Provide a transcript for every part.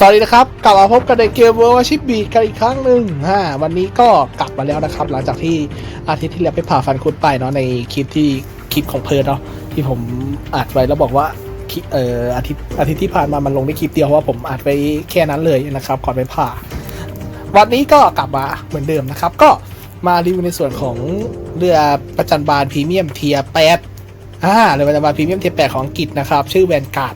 สวัสดีนะครับ กลับมาพบกันในเกม World of Warship B กันอีกครั้งหนึ่งอ่าวันนี้ก็กลับมาแล้วนะครับ หลังจากที่อาทิตย์ที่แล้วไปผ่าฟันคุดไปเนาะในคลิปที่คลิปของเพิร์ดเนาะที่ผมอัดไว้แล้วบอกว่าเอ่ออาทิตย์อาทิตย์ที่ผ่านมามันลงได้คลิปเดียวว่าผมอัดไปแค่นั้นเลยนะครับก่อนไปผ่า วันนี้ก็กลับมาเหมือนเดิมนะครับ ก็มารีวิวในส่วนของเรือประจันบานพรีเมียมเทียแปดอ่าเรือประจันบานพรีเมียมเทียแปดของอังกฤษนะครับ ชื่อแวนการ์ด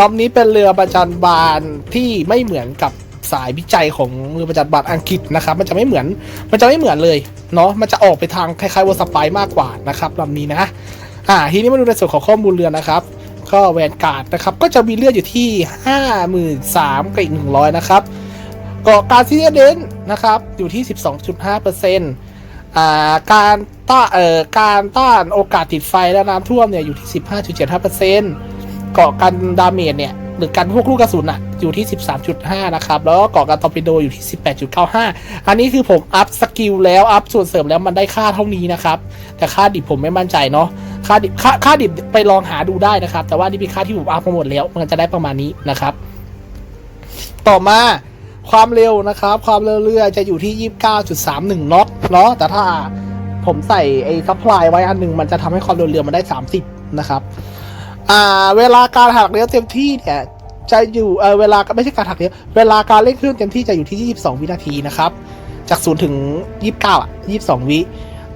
ลำนี้เป็นเรือประจันบานที่ไม่เหมือนกับสายวิจัยของเรือประจันบานอังกฤษนะครับ มันจะไม่เหมือน มันจะไม่เหมือนเลยเนาะ มันจะออกไปทางคล้ายๆวอสปายมากกว่านะครับลำนี้นะ อ่า ทีนี้มาดูในส่วนของข้อมูลเรือนะครับ ก็แวนการ์ดนะครับ ก็จะมีเลือดอยู่ที่ 53,000กับอีก100 นะครับเกาะการซีเดนนะครับ อยู่ที่ 12.5%อาการต้าเอ่อการต้านโอกาสติดไฟและน้ำท่วมเนี่ยอยู่ที่ 15.75%เกาะกันดาเมจเนี่ยหรือกันพวกลูกกระสุนอะอยู่ที่ 13.5 นะครับ แล้วก็เกาะกันตอร์ปิโดอยู่ที่ 18.95 อันนี้คือผมอัพสกิลแล้ว อัพส่วนเสริมแล้วมันได้ค่าเท่านี้นะครับ แต่ค่าดิบผมไม่มั่นใจเนาะค่าดิบค่าค่าดิบไปลองหาดูได้นะครับ แต่ว่านี่เป็นค่าที่ผมอัพมาหมดแล้ว มันจะได้ประมาณนี้นะครับ ต่อมาความเร็วนะครับ ความเร็วเรือจะอยู่ที่ 29.31น็อตเนาะแต่ถ้าผมใส่ไอ้ซัพพลายไว้อันหนึงมันจะทำให้ความเร็วเรือมันได้ 30 นะครับ อ่า เวลาการหักเลี้ยวเต็มที่เนี่ยจะอยู่เออเวลาไม่ใช่การหักเลี้ยวเวลาการเร่งเครื่องเต็มที่จะอยู่ที่ 22 วินาทีนะครับ จาก 0 ถึง 29 อะ 22 วิ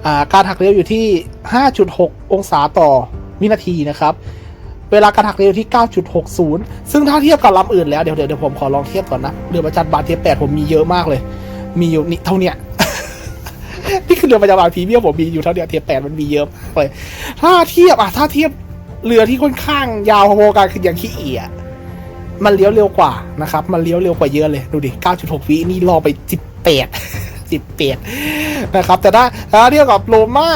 อ่าการหักเลี้ยวอยู่ที่ 5.6 องศาต่อวินาทีนะครับ เวลาการหักเลี้ยวที่ 9.60 ซึ่งถ้าเทียบกับลำอื่นแล้วเดี๋ยวเดี๋ยวผมขอลองเทียบก่อนนะเรือประจันบานเทียบแปดผมมีเยอะมากเลย มีอยู่นี่เท่าเนี้ยนี่คือเรือประจันบานพรีเมียมผมมีอยู่เท่าเนี้ยเทียบแปดมันมีเยอะมากเลย ถ้าเทียบอะถ้าเทียบ เรือที่ค่อนข้างยาวพอๆกันคืออย่างขี้เอียมันเลี้ยวเร็วกว่านะครับ มันเลี้ยวเร็วกว่าเยอะเลย ดูดิ 9.6 วินี่รอไป 18 18 นะครับ แต่ถ้าถ้าเทียบกับโรม่า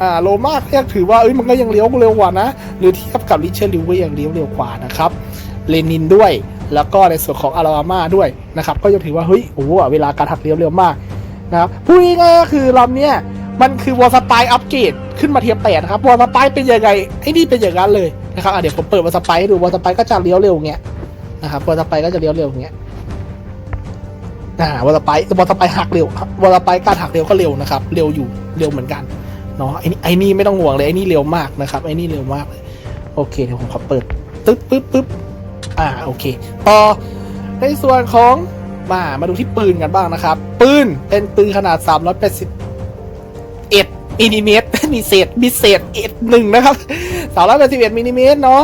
อ่าโรม่าเรียกถือว่าเอ้ยมันก็ยังเลี้ยวเร็วกว่านะ หรือเทียบกับริเชร์ลิวก็ยังเลี้ยวเร็วกว่านะครับ เลนินด้วย แล้วก็ในส่วนของอาราบามาด้วยนะครับ ก็ยังถือว่า เฮ้ย โอ้โหเวลาการหักเลี้ยวเร็วมากนะครับพูดง่ายๆก็คือลำเนี้ย มันคือวอลสปายอัปเกรดขึ้นมาเทียบแปดนะครับวอลสปายเป็นยังไงไอ้นี่เป็นอย่างนั้นเลยนะครับเดี๋ยวผมเปิดวอลสปายให้ดูวอลสปายก็จะเลี้ยวเร็วเงี้ยนะครับวอลสปายก็จะเลี้ยวเร็วเงี้ยอ่าวอลสปายวอลสปายหักเร็ววอลสปายการหักเร็วก็เร็วนะครับ เร็วอยู่เร็วเหมือนกันเนาะไอ้นี่ไอ้นี่ไม่ต้องห่วงเลยไอ้นี่เร็วมากนะครับไอ้นี่เร็วมากเลยโอเคเดี๋ยวผมขอเปิดปึ๊บปึ๊บปึ๊บอ่าโอเคต่อในส่วนของมามาดูที่ปืนกันบ้างนะครับ ปืนเป็นปืนขนาด 381มิลลิเมตรมีเศษมีเศษเอ็ดหนึ่งนะครับ381มิลลิเมตรเนาะ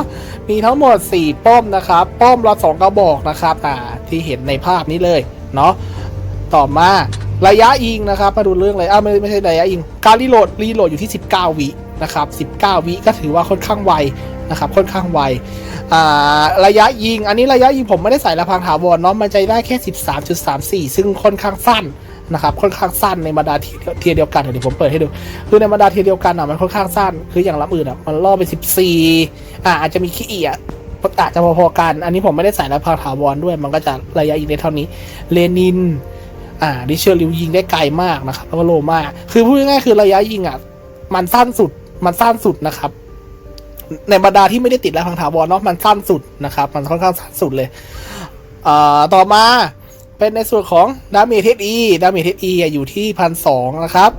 มีทั้งหมด4ป้อมนะครับป้อมละ2กระบอกนะครับอ่าที่เห็นในภาพนี้เลยเนาะต่อมาระยะยิงนะครับมาดูเรื่องอะไรอ้าวไม่ไม่ใช่ระยะยิงการรีโหลดรีโหลดอยู่ที่ 19 วินะครับ 19 วิก็ถือว่าค่อนข้างไวนะครับค่อนข้างไวระยะยิง อันนี้ระยะยิงผมไม่ได้ใส่ระพังถาวรเนาะมันจะได้แค่ 13.34 ซึ่งค่อนข้างสั้น นะครับค่อนข้างสั้นในบรรดาเทียเทียร์เดียวกันเดี๋ยวผมเปิดให้ดูคือในบรรดาเทียร์เดียวกันอะมันค่อนข้างสั้น คืออย่างลำอื่นอะมันล่อไป14อ่าอาจจะมีขี้เอียดอาจจะพอๆกัน อันนี้ผมไม่ได้ใส่ระพังถาวรด้วย มันก็จะระยะยิงได้เท่านี้เลนิน อ่าดิเชอร์ลิวยิงได้ไกลมากนะครับแล้วก็โลมากคือพูดง่ายๆคือระยะยิงอะมันสั้นสุดมันสั้นสุดนะครับในบรรดาที่ไม่ได้ติดแล้วพังถาวรเนาะมันสั้นสุดนะครับ มันค่อนข้างสั้นสุดเลยเอ่อต่อมา เป็นในส่วนของดาเมจเทอีดาเมจเทอีอยู่ที่พันสองนะครับ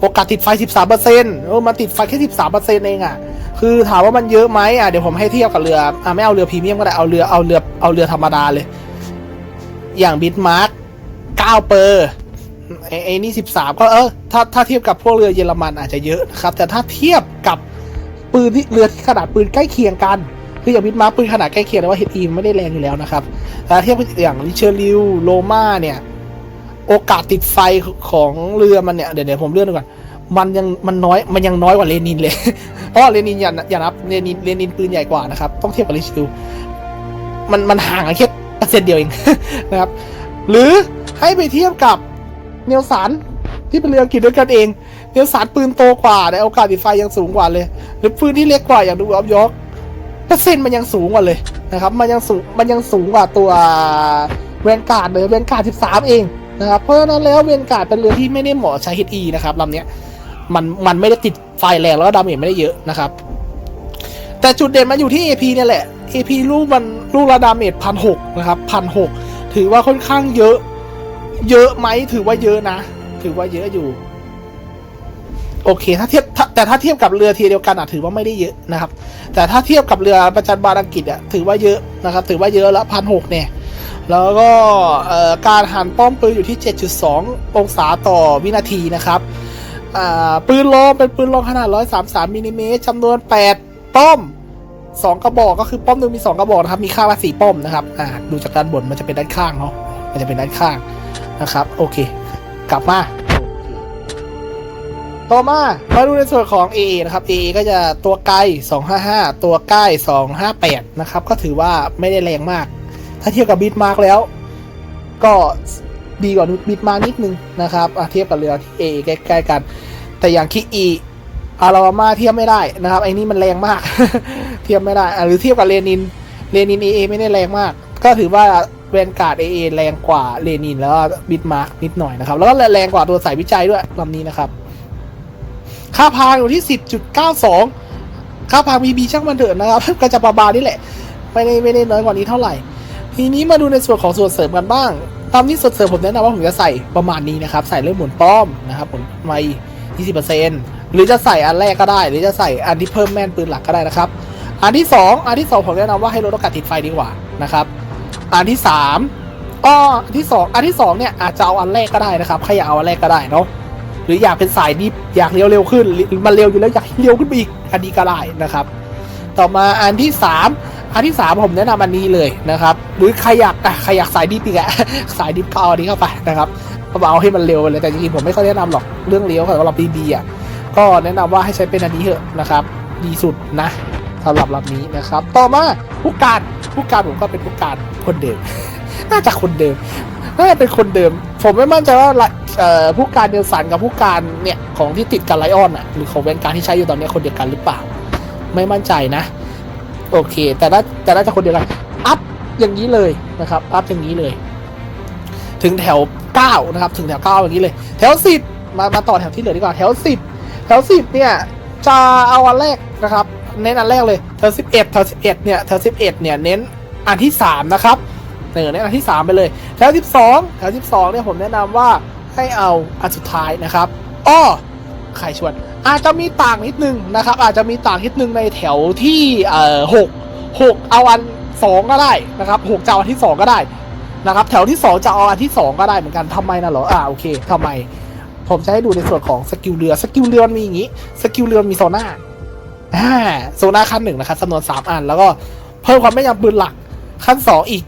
โอกาสติดไฟ 13เปอร์เซ็นต์โอ้มันติดไฟแค่ 13เปอร์เซ็นต์เองอะ คือถามว่ามันเยอะไหมอะ เดี๋ยวผมให้เทียบกับเรือ อะ ไม่เอาเรือพรีเมียมก็ได้ เอาเรือ เอาเรือ เอาเรือธรรมดาเลย อย่างบิทมาร์ก9เปอร์ไอ้ไอ้นี่13 ก็เออ ถ้าถ้าเทียบกับพวกเรือเยอรมันอาจจะเยอะนะครับ แต่ถ้าเทียบกับปืนที่เรือที่ขนาดปืนใกล้เคียงกัน คืออย่างวิทมาร์ปืนขนาดใกล้เคียงแต่ว่าเฮดอีไม่ได้แรงอยู่แล้วนะครับแต่เทียบกับอย่างริเชอร์ลิวโลมาเนี่ย โอกาสติดไฟของเรือมันเนี่ย เดี๋ยวเดี๋ยวผมเลื่อนดูก่อนมันยังมันน้อยมันยังน้อยกว่าเลนินเลย เพราะเลนินอย่าอย่านับเลนินเลนินปืนใหญ่กว่านะครับ ต้องเทียบกับริเชอร์ลิวมันมันห่างกันแค่เปอร์เซ็นต์เดียวเองนะครับ หรือให้ไปเทียบกับเนลสันที่เป็นเรืออังกฤษด้วยกันเอง เนลสันปืนโตกว่าแต่โอกาสติดไฟยังสูงกว่าเลย หรือปืนที่เล็กกว่าอย่างดูออฟยอร์ก ปอร์เซ็นต์มันยังสูงกว่าเลยนะครับมันยังสูงมันยังสูงกว่าตัวเวนการ์ดเลยเวนการ์ด13 เองนะครับเพราะฉะนั้นแล้วเวนการ์ดเป็นเรือที่ไม่ได้เหมาะใช้ HE นะครับลำเนี้ยมันมันไม่ได้ติดไฟแรงแล้วก็ดาเมจไม่ได้เยอะนะครับ แต่จุดเด่นมันอยู่ที่ AP เนี่ยแหละ AP ลูกมันลูกละดาเมจพันหกนะครับพันหกถือว่าค่อนข้างเยอะ เยอะไหมถือว่าเยอะนะ ถือว่าเยอะอยู่ โอเค ถ้าเทียบแต่ถ้าเทียบกับเรือทีเดียวกันอะถือว่าไม่ได้เยอะนะครับ แต่ถ้าเทียบกับเรือประจันบานอังกฤษอะถือว่าเยอะนะครับ ถือว่าเยอะละพันหกเนี่ย แล้วก็การหันป้อมปืนอยู่ที่ 7.2 องศาต่อวินาทีนะครับปืนลมเป็นปืนลมขนาด 133มิลลิเมตรจำนวน 8 ป้อม 2 กระบอกก็คือป้อมหนึงมี 2 กระบอกนะครับ มีค่าละ4ป้อมนะครับดูจากด้านบนมันจะเป็นด้านข้างเนาะมันจะเป็นด้านข้างนะครับ โอเค กลับมา ต่อมามาดูในส่วนของ AA นะครับ AA ก็จะตัวไกล 255 ตัวใกล้ 258 นะครับ ก็ถือว่าไม่ได้แรงมาก ถ้าเทียบกับบิทมาร์กแล้ว ก็ดีกว่าบิทมาร์กนิดนึงนะครับอะเทียบกับเรือ AA ใกล้ๆกัน แต่อย่างคิอีอารามาเทียบไม่ได้นะครับไอ้นี่มันแรงมาก เทียบไม่ได้ หรือเทียบกับเลนินเลนิน AA ไม่ได้แรงมาก ก็ถือว่าเวนการ์ด AA แรงกว่าเลนินแล้วบิทมาร์กนิดหน่อยนะครับ แล้วก็แรงกว่าตัวสายวิจัยด้วยลำนี้นะครับ ค่าพางอยู่ที่ 10.92 ค่าพาง BB ช่างมันเถอะนะครับ ก็จะประมาณนี้แหละ ไม่ได้ไม่ได้น้อยกว่านี้เท่าไหร่ ทีนี้มาดูในส่วนของส่วนเสริมกันบ้าง ตามที่ส่วนเสริมผมแนะนำว่าผมจะใส่ประมาณนี้นะครับ ใส่เรื่องหมุนป้อมนะครับหมุนไม่20%หรือจะใส่อันแรกก็ได้ หรือจะใส่อันที่เพิ่มแม่นปืนหลักก็ได้นะครับ อันที่ 2 อันที่ 2 ผมแนะนำว่าให้ลดโอกาสติดไฟดีกว่านะครับ อันที่3อ้ออันที่ 2 อันที่2เนี่ยอาจจะเอาอันแรกก็ได้นะครับใครอยากเอาอันแรกก็ได้เนาะ หรืออยากเป็นสายดิฟอยากเลี้ยวเร็วขึ้นหรือมันเร็วอยู่แล้วอยากเร็วขึ้นไปอีกอันนี้ก็ได้นะครับ ต่อมาอันที่สามอันที่สามผมแนะนำอันนี้เลยนะครับหรือใครอยากใครอยากสายดิฟอีกอะสายดิฟก็เอาอันนี้เข้าไปนะครับเอาให้มันเร็วเลยแต่จริงๆผมไม่ค่อยแนะนำหรอกเรื่องเลี้ยวสำหรับบีบีอะก็แนะนำว่าให้ใช้เป็นอันนี้เถอะนะครับ ดีสุดนะสำหรับลำนี้นะครับ ต่อมาผู้การผู้การผมก็เป็นผู้การคนเดิมน่าจะคนเดิม น่าจะเป็นคนเดิม ผมไม่มั่นใจว่าผู้การเดลสันกับผู้การเนี่ยของที่ติดกับไลออนอะหรือของเวนการที่ใช้อยู่ตอนนี้คนเดียวกันหรือเปล่า ไม่มั่นใจนะ โอเค แต่น่าแต่น่าจะคนเดียวกันอัพอย่างนี้เลยนะครับอัพอย่างนี้เลย ถึงแถว9นะครับถึงแถว9อย่างนี้เลย แถว10มามาต่อแถวที่เหลือดีกว่าแถว 10 แถว 10 เนี่ยจะเอาอันแรกนะครับ เน้นอันแรกเลยแถว11แถว11เนี่ยแถว11เนี่ยเน้นอันที่3นะครับ เนอเนี่ยอันที่ 3 ไปเลยแถว12แถว12เนี่ยผมแนะนำว่าให้เอาอันสุดท้ายนะครับอ้อใครชวน อาจจะมีต่างนิดนึงนะครับ อาจจะมีต่างนิดนึงในแถวที่เอ่อหกหกเอาอันสองก็ได้นะครับหกจะเอาอันที่สองก็ได้นะครับ แถวที่สองจะเอาอันที่สองก็ได้เหมือนกันทำไมนะเหรออ่าโอเคทำไม ผมจะให้ดูในส่วนของสกิลเรือสกิลเรือมันมีอย่างนี้สกิลเรือมีโซน่าอ่าโซน่าขั้นหนึ่งนะครับจำนวนสามอัน แล้วก็เพิ่มความแม่นยำปืนหลักขั้นสองอีก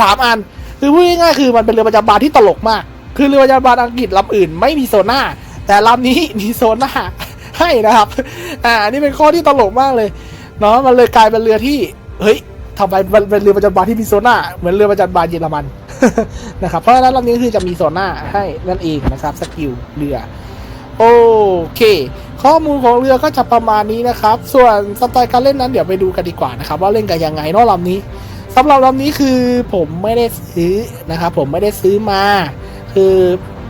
สามอัน คือพูดง่ายๆคือมันเป็นเรือประจำบานที่ตลกมาก คือเรือประจำบานอังกฤษลำอื่นไม่มีโซน่าแต่ลำนี้มีโซน่าให้นะครับ อ่านนี้เป็นข้อที่ตลกมากเลยเนาะมันเลยกลายเป็นเรือที่ เฮ้ยทำไมมันเป็นเรือประจำบานที่มีโซน่าเหมือนเรือประจำบานเยอรมันนะครับเพราะฉะนั้นลำนี้คือจะมีโซน่าให้นั่นเองนะครับสกิลเรือโอเค ข้อมูลของเรือก็จะประมาณนี้นะครับ ส่วนสไตล์การเล่นนั้นเดี๋ยวไปดูกันดีกว่านะครับ ว่าเล่นกันยังไงนอกลำนี้ สำหรับลำนี้คือผมไม่ได้ซื้อนะครับผมไม่ได้ซื้อมา คือ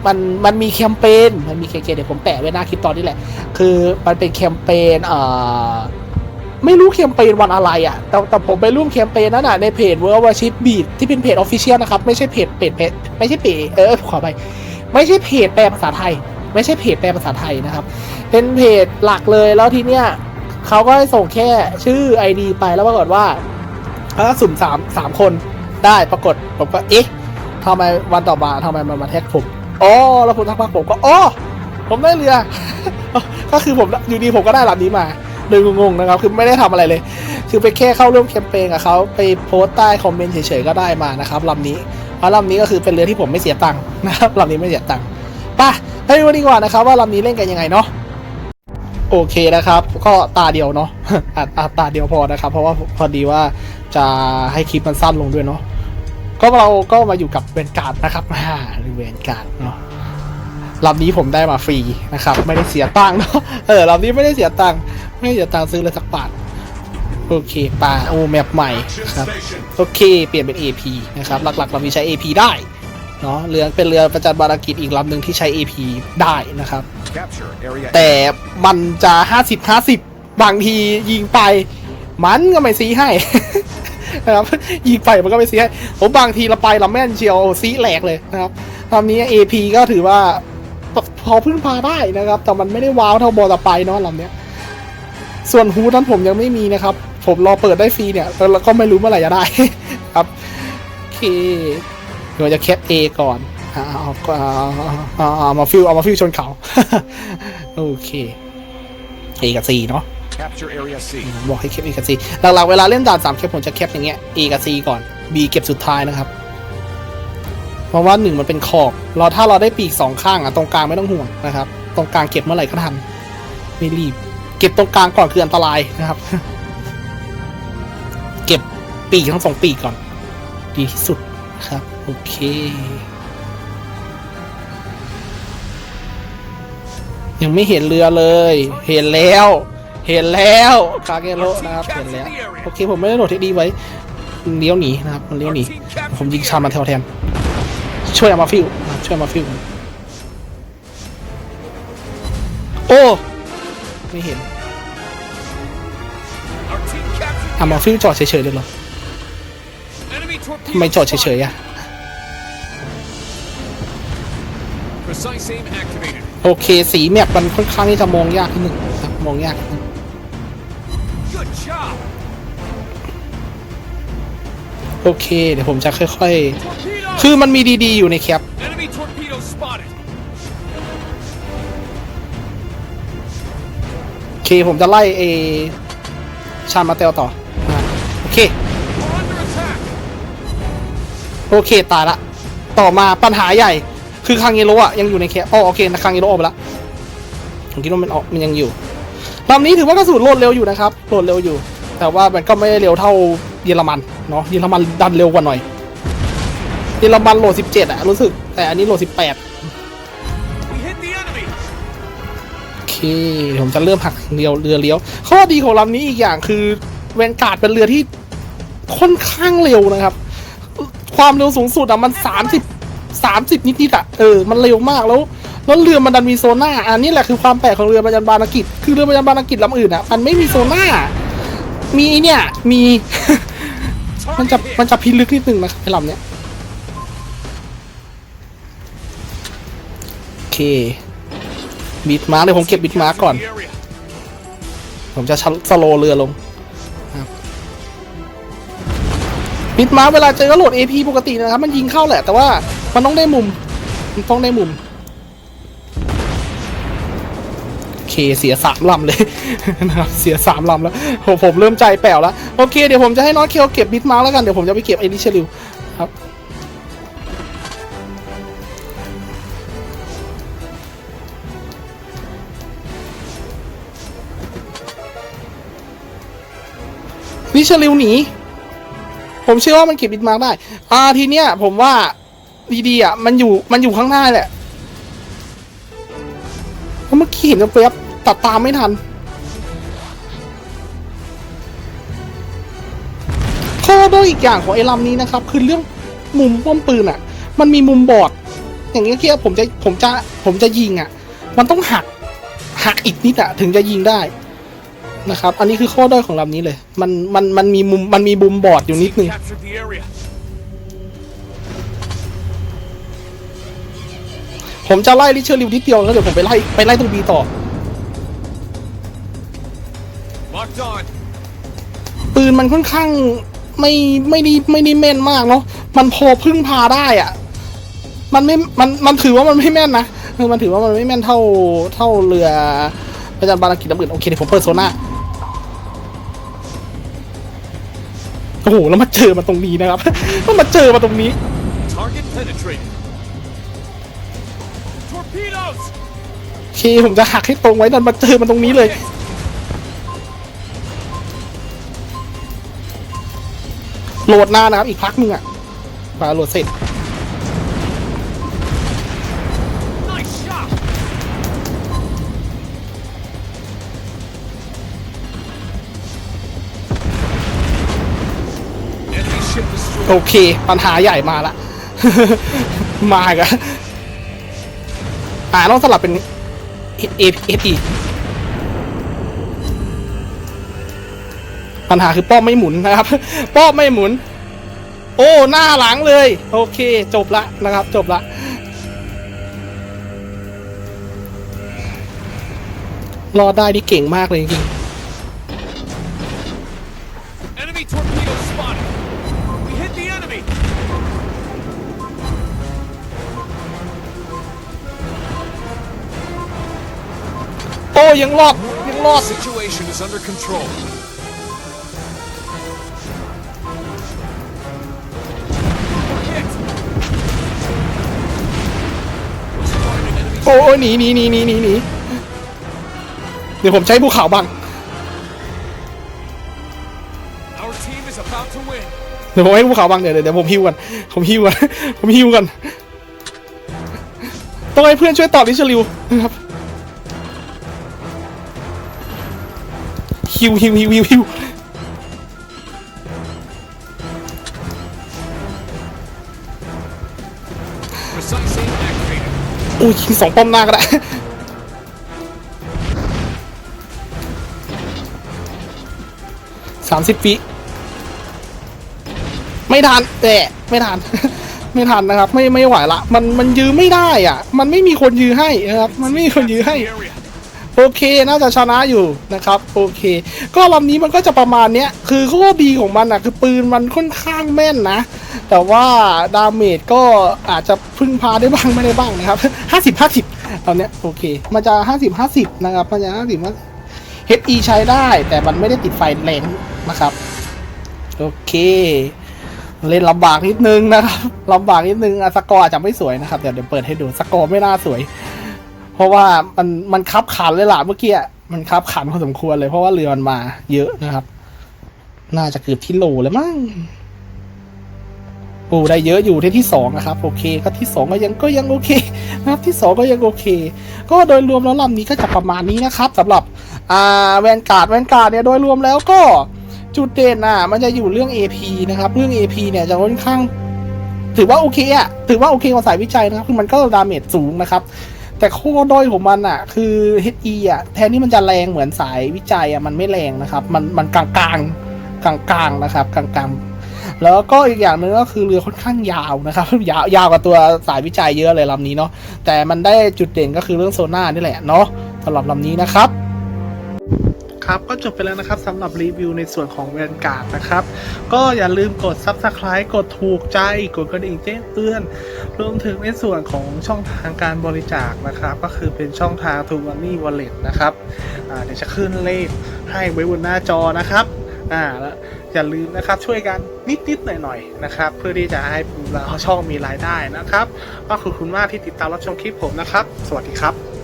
มันมันมีแคมเปญมันมีแคมเปญเดี๋ยวผมแปะไว้หน้าคลิปตอนนี้แหละ คือมันเป็นแคมเปญเอ่อไม่รู้แคมเปญวันอะไรอะ แต่แต่ผมไปร่วมแคมเปญนั้นอะในเพจ World of Ship Beat ที่เป็นเพจออฟฟิเชียลนะครับ ไม่ใช่เพจเพจเพจไม่ใช่เพจเออขอไปไม่ใช่เพจแปลภาษาไทย ไม่ใช่เพจแปลภาษาไทยนะครับ เป็นเพจหลักเลยแล้วทีเนี้ยเขาก็ให้ส่งแค่ชื่อ ID ไปแล้วปรากฏว่า ถ้าสุ่มสามสามคนได้ปรากฏผมก็เอ๊ะทำไมวันต่อมาทำไมมันมาแท็กผมอ๋อแล้วผมทักพักผมก็อ๋อผมได้เรือ ก็คือผมอยู่ดีผมก็ได้ลำนี้มาเลยงงๆนะครับ คือไม่ได้ทำอะไรเลย คือไปแค่เข้าร่วมแคมเปญกับเขาไปโพสต์ใต้คอมเมนต์เฉยๆก็ได้มานะครับลำนี้เพราะลำนี้ก็คือเป็นเรือที่ผมไม่เสียตังค์นะครับลำนี้ไม่เสียตังค์ไป่ะไปดูดีกว่านะครับ ว่าลำนี้เล่นกันยังไงเนาะโอเคนะครับ ก็ตาเดียวเนาะอะอะตาเดียวพอนะครับ เพราะว่าพอดีว่า จะให้คลิปมันสั้นลงด้วยเนาะก็เราก็มาอยู่กับเวนการ์ดนะครับอ่าหรือเวนการ์ดเนาะลำนี้ผมได้มาฟรีนะครับ ไม่ได้เสียตังค์เนาะเออลำนี้ไม่ได้เสียตังค์ไม่ได้เสียตังค์ซื้อเลยสักบาทโอเคป่าโอ้แมปใหม่ครับโอเค เปลี่ยนเป็น AP นะครับหลักๆเรามีใช้ AP ได้เนาะเรือเป็นเรือประจันบารากิจอีกลำหนึ่งที่ใช้ AP ได้นะครับ Capture area แต่มันจะห้าสิบห้าสิบบางทียิงไป มันก็ไม่ซีให้นะครับยิงไปมันก็ไม่ซีให้ผมบางทีเราไปเราแม่นเชียวซีแหลกเลยนะครับตอนนี้ AP ก็ถือว่าพอพึ่งพาได้นะครับ แต่มันไม่ได้ว้าวเท่าบอลไปเนาะลำเนี้ย ส่วนฮูนั้นผมยังไม่มีนะครับ ผมรอเปิดได้ฟรีเนี่ยแล้วก็ไม่รู้เมื่อไหร่จะได้ครับโอเคเดี๋ยวจะแคป A ก่อนเอาเอาเอาเอามาฟิวเอามาฟิวชนเขา โอเค A กับ C เนาะ บอกให้แคป A กับ C หลักๆเวลาเล่นด่านสามแคปผมจะแคปอย่างเงี้ย A กับ C ก่อน B เก็บสุดท้ายนะครับ เพราะว่าหนึ่งมันเป็นขอบเราถ้าเราได้ปีกสองข้างอะตรงกลางไม่ต้องห่วงนะครับ ตรงกลางเก็บเมื่อไหร่ก็ทันไม่รีบ เก็บตรงกลางก่อนคืออันตรายนะครับ เก็บปีกทั้งสองปีกก่อน ดีที่สุดครับ โอเคยังไม่เห็นเรือเลย เห็นแล้ว เห็นแล้วคาเกโรนะครับเห็นแล้วโอเคผมไม่ได้โหลดเทคดีไว้เลี้ยวหนีนะครับมันเลี้ยวหนีผมยิงชามาแถวแทนช่วยเอามาฟิวนะครับช่วยเอามาฟิวโอ้ไม่เห็น Our team captured เอามาฟิวจอดเฉยๆเลยเหรอ enemy ทำไม torpedo. จอดเฉยๆอะ Precise aim activated. โอเคสีแมปมันค่อนข้างที่จะมองยากนิดนึงครับมองยากนิดนึง Good job. โอเค เดี๋ยวผมจะค่อย Torpedo. ๆคือมันมีดีๆ อยู่ในแคป Enemy torpedo spotted. โอเค ผมจะไล่เอชามาเตลต่ออะโอเค We're under attack. โอเค ตายละ ต่อมาปัญหาใหญ่ คือคังเยโรอะยังอยู่ในแคปอ๋อโอเคนะคังเยโรออกไปละผมคิดว่ามันออกมันยังอยู่ ลำนี้ถือว่ากระสุนโหลดเร็วอยู่นะครับโหลดเร็วอยู่ แต่ว่ามันก็ไม่ได้เร็วเท่าเยอรมันเนาะเยอรมันดันเร็วกว่าหน่อยเยอรมันโหลด 17อะรู้สึกแต่อันนี้โหลด 18 โอเค ผมจะเริ่มหักเรือเรือเลี้ยว ข้อดีของลำนี้อีกอย่างคือแวนการ์ดเป็นเรือที่ค่อนข้างเร็วนะครับ ความเร็วสูงสุดอะมันสามสิบสามสิบนิดอะเออ มันเร็วมากแล้ว แล้วเรือมันดันมีโซน่าอันนี้แหละคือความแปลกของเรือประจันบานกิจคือเรือประจันบานกิจลำอื่นอะมันไม่มีโซน่ามีเนี่ยมี มันจะมันจะพิลึกนิดนึงนะครับไอ้ลำเนี้ยโอเคบิดมาร์กเลยผมเก็บบิดมาร์กก่อน ผมจะชัสโลเรือลงบบิดมาร์กเวลาเจอก็โหลด AP ปกตินะครับ มันยิงเข้าแหละแต่ว่ามันต้องได้มุมมันต้องได้มุม เคเสียสามลำเลยนะครับเสียสามลำแล้วผมผมเริ่มใจแป่วแล้วโอเคเดี๋ยวผมจะให้น้องเคลเก็บบิดมาร์กแล้วกันเดี๋ยวผมจะไปเก็บไอ้นิชลิวครับนิชลิวหนีผมเชื่อว่ามันเก็บบิดมาร์กได้ อ่าทีเนี้ยผมว่าดีๆอะมันอยู่มันอยู่ข้างหน้าแหละ เพราะเมื่อกี้เห็นแวบๆตัดตามไม่ทันข้อด้อยอีกอย่างของไอ้ลำนี้นะครับ คือเรื่องมุมป้อมปืนอะ มันมีมุมบอด อย่างเงี้ยเกี้ยผมจะผมจะผมจะยิงอะ มันต้องหักหักอีกนิดอะถึงจะยิงได้นะครับ อันนี้คือข้อด้อยของลำนี้เลย มันมันมันมีมุมมันมีบุมบอดอยู่นิดนึง ผมจะไล่ลิเชอร์ริวที่เดียวแล้วเดี๋ยวผมไปไล่ไปไล่ตรงบีต่อ ปืนมันค่อนข้างไม่ไม่ได้ไม่ได้แม่นมากเนาะมันพอพึ่งพาได้อะมันไม่มันมันถือว่ามันไม่แม่นนะเออมันถือว่ามันไม่แม่นเท่าเท่าเรือประจันบารากิจลำอื่นโอเคเดี๋ยวผมเปิดโซน่าโอ้โหแล้วมาเจอมาตรงนี้นะครับต้องมาเจอมาตรงนี้ คผมจะหักให้ตรงไว้ดันมาเจอมันตรงนี้เลย โหลดหน้านนะครับอีกพักหนึ่งอะพาโหลดเสร็จ Nice shot. Enemy ship โอ destroyed. เค ปัญหาใหญ่มาละ มาอีกอะ อ่าต้องสลับเป็น A F E ปัญหาคือป้อมไม่หมุนนะครับ ป้อมไม่หมุน โอ้หน้าหลังเลย โอเค จบละนะครับ จบละรอดได้นี่เก่งมากเลยจริง ยังรอดยังรอด Situation is under control. Hit. Spotted an enemy โอ้โอ้หนีหนีหนีหนีหนีหนีเดี๋ยวผมใช้ภูเขาบัง Our team is about to win. เดี๋ยวผมให้ภูเขาบังเดี๋ยวเดี๋ยวเดี๋ยวผมฮิวกันผมฮิวกันผมฮิวกันต้องให้เพื่อนช่วยตอบดิชลิวนะครับ ฮิวฮิวฮิวฮิวฮิวโอ้ยยิงสองป้อมหน้าก็ได้สามสิบวิไม่ทันแต่ไม่ทันไม่ทันนะครับ ไม่ไม่ไหวละ มันมันยื้อไม่ได้อะ มันไม่มีคนยื้อให้นะครับ มันไม่มีคนยื้อให้ โอเคน่าจะชนะอยู่นะครับโอเค ก็ลำนี้มันก็จะประมาณเนี้ยคือข้อดีของมันอะคือปืนมันค่อนข้างแม่นนะ แต่ว่าดาเมจก็อาจจะพึ่งพาได้บ้างไม่ได้บ้างนะครับห้าสิบห้าสิบตอนเนี้ยโอเค มันจะห้าสิบห้าสิบนะครับมันจะห้าสิบห้า HE ใช้ได้แต่มันไม่ได้ติดไฟแรงนะครับ โอเค เล่นลำบากนิดนึงนะครับลำบากนิดนึงอสกอร์อาจจะไม่สวยนะครับเดี๋ยวเดี๋ยวเปิดให้ดูสกอร์ไม่น่าสวย เพราะว่ามันมันคับขันเลยล่ะเมื่อกี้มันคับขันพอสมควรเลยเพราะว่าเรือมันมาเยอะนะครับ น่าจะเกือบที่โลเลยมั้งโอ้ได้เยอะอยู่ที่ที่สองนะครับ โอเคก็ที่สองก็ยังก็ยังโอเคนะครับที่สองก็ยังโอเค ก็โดยรวมแล้วลำนี้ก็จะประมาณนี้นะครับสำหรับอ่าแวนการ์ดแวนการ์ดเนี่ยโดยรวมแล้วก็จุดเด่นอะมันจะอยู่เรื่อง AP นะครับเรื่อง AP เนี่ยจะค่อนข้าง ถือว่าโอเคอะถือว่าโอเคกว่าสายวิจัยนะครับคือมันก็ดาเมจสูงนะครับ แต่ข้อด้อยของมันอะ คือ HE อะแทนที่มันจะแรงเหมือนสายวิจัยอะมันไม่แรงนะครับ มันมันกลางกลางกลางกลางนะครับกลางกลางแล้วก็อีกอย่างหนึ่งก็คือเรือค่อนข้างยาวนะครับยาวยาวกว่าตัวสายวิจัยเยอะเลยลำนี้เนาะแต่มันได้จุดเด่นก็คือเรื่องโซน่านี่แหละเนาะสำหรับลำนี้นะครับ ก็จบไปแล้วนะครับสำหรับรีวิวในส่วนของแวนการ์ดนะครับ ก็อย่าลืมกด Subscribe กดถูกใจ กดกระดิ่งแจ้งเตือน รวมถึงในส่วนของช่องทางการบริจาคนะครับ ก็คือเป็นช่องทาง t ู m ั n นี่ Wallet นะครับเดี๋ยวจะขึ้นเลขให้ไว้บนหน้าจอนะครับอ่าแล้วอย่าลืมนะครับช่วยกันนิดๆหน่อยๆนะครับ เพื่อที่จะให้เราช่องมีรายได้นะครับก็ขอบคุณมากที่ติดตามรับชมคลิปผมนะครับ สวัสดีครับ